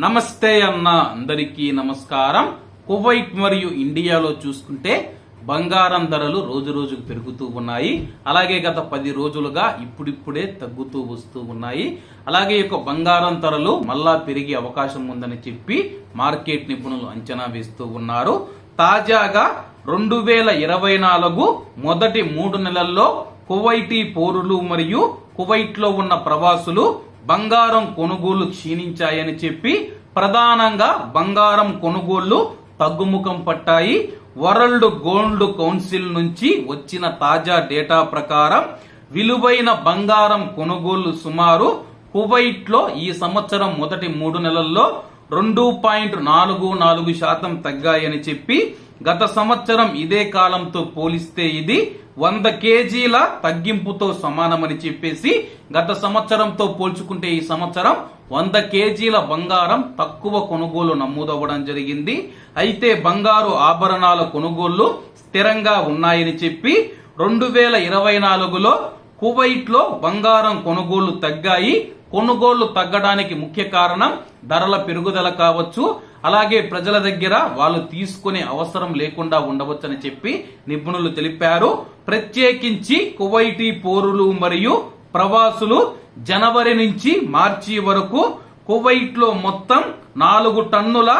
నమస్తే అన్న అందరికీ నమస్కారం. కువైట్ మరియు ఇండియాలో చూసుకుంటే బంగారం ధరలు రోజు రోజుకు పెరుగుతూ ఉన్నాయి. అలాగే గత పది రోజులుగా ఇప్పుడిప్పుడే తగ్గుతూ వస్తూ ఉన్నాయి. అలాగే యొక్క బంగారం ధరలు మళ్ళా పెరిగే అవకాశం ఉందని చెప్పి మార్కెట్ నిపుణులు అంచనా వేస్తూ ఉన్నారు. తాజాగా రెండు వేల ఇరవై నాలుగు మొదటి మూడు నెలల్లో కువైటీ పౌరులు మరియు కువైట్లో ఉన్న ప్రవాసులు బంగారం కొనుగోలు క్షీణించాయని చెప్పి ప్రధానంగా బంగారం కొనుగోళ్ళు తగ్గుముఖం పట్టాయి. వరల్డ్ గోల్డ్ కౌన్సిల్ నుంచి వచ్చిన తాజా డేటా ప్రకారం విలువైన బంగారం కొనుగోళ్ళు సుమారు కువైట్లో ఈ సంవత్సరం మొదటి మూడు నెలల్లో రెండు పాయింట్ నాలుగు నాలుగు శాతం తగ్గాయని చెప్పి గత సంవత్సరం ఇదే కాలంతో పోలిస్తే ఇది వంద కేజీల తగ్గింపుతో సమానమని చెప్పేసి గత సంవత్సరంతో పోల్చుకుంటే ఈ సంవత్సరం వంద కేజీల బంగారం తక్కువ కొనుగోలు నమోదవ్వడం జరిగింది. అయితే బంగారు ఆభరణాల కొనుగోళ్ళు స్థిరంగా ఉన్నాయని చెప్పి రెండు వేల ఇరవై నాలుగులో కువైట్లో బంగారం కొనుగోళ్ళు తగ్గాయి. కొనుగోళ్ళు తగ్గడానికి ముఖ్య కారణం ధరల పెరుగుదల కావచ్చు. అలాగే ప్రజల దగ్గర వాళ్ళు తీసుకునే అవసరం లేకుండా ఉండవచ్చని చెప్పి నిపుణులు తెలిపారు. ప్రత్యేకించి కువైటీ పోరులు మరియు ప్రవాసులు జనవరి నుంచి మార్చి వరకు కువైట్లో మొత్తం నాలుగు టన్నుల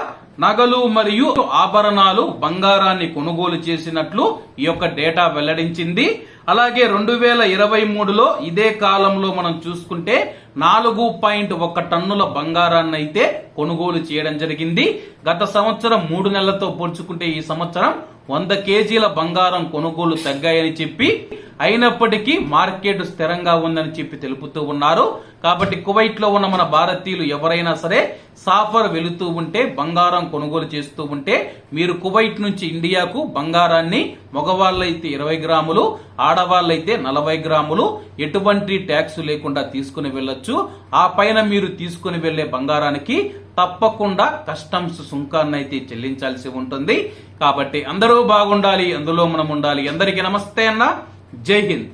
నగలు మరియు ఆభరణాలు బంగారాన్ని కొనుగోలు చేసినట్లు ఈ యొక్క డేటా వెల్లడించింది. అలాగే రెండు వేల ఇరవై మూడులో ఇదే కాలంలో మనం చూసుకుంటే నాలుగు పాయింట్ ఒక టన్నుల బంగారాన్ని అయితే కొనుగోలు చేయడం జరిగింది. గత సంవత్సరం మూడు నెలలతో పోల్చుకుంటే ఈ సంవత్సరం వంద కేజీల బంగారం కొనుగోలు తగ్గాయని చెప్పి అయినప్పటికీ మార్కెట్ స్థిరంగా ఉందని చెప్పి తెలుపుతూ ఉన్నారు. కాబట్టి కువైట్లో ఉన్న మన భారతీయులు ఎవరైనా సరే సాఫర్ వెళుతూ ఉంటే బంగారం కొనుగోలు చేస్తూ ఉంటే మీరు కువైట్ నుంచి ఇండియాకు బంగారాన్ని మగవాళ్ళైతే ఇరవై గ్రాములు ఆడవాళ్ళైతే నలభై గ్రాములు ఎటువంటి ట్యాక్స్ లేకుండా తీసుకుని వెళ్ళొచ్చు. ఆ పైన మీరు తీసుకుని వెళ్ళే బంగారానికి తప్పకుండా కస్టమ్స్ సుంకాన్ని అయితే చెల్లించాల్సి ఉంటుంది. కాబట్టి అందరూ బాగుండాలి అందులో మనం ఉండాలి. అందరికీ నమస్తే అన్న. जय हिंद।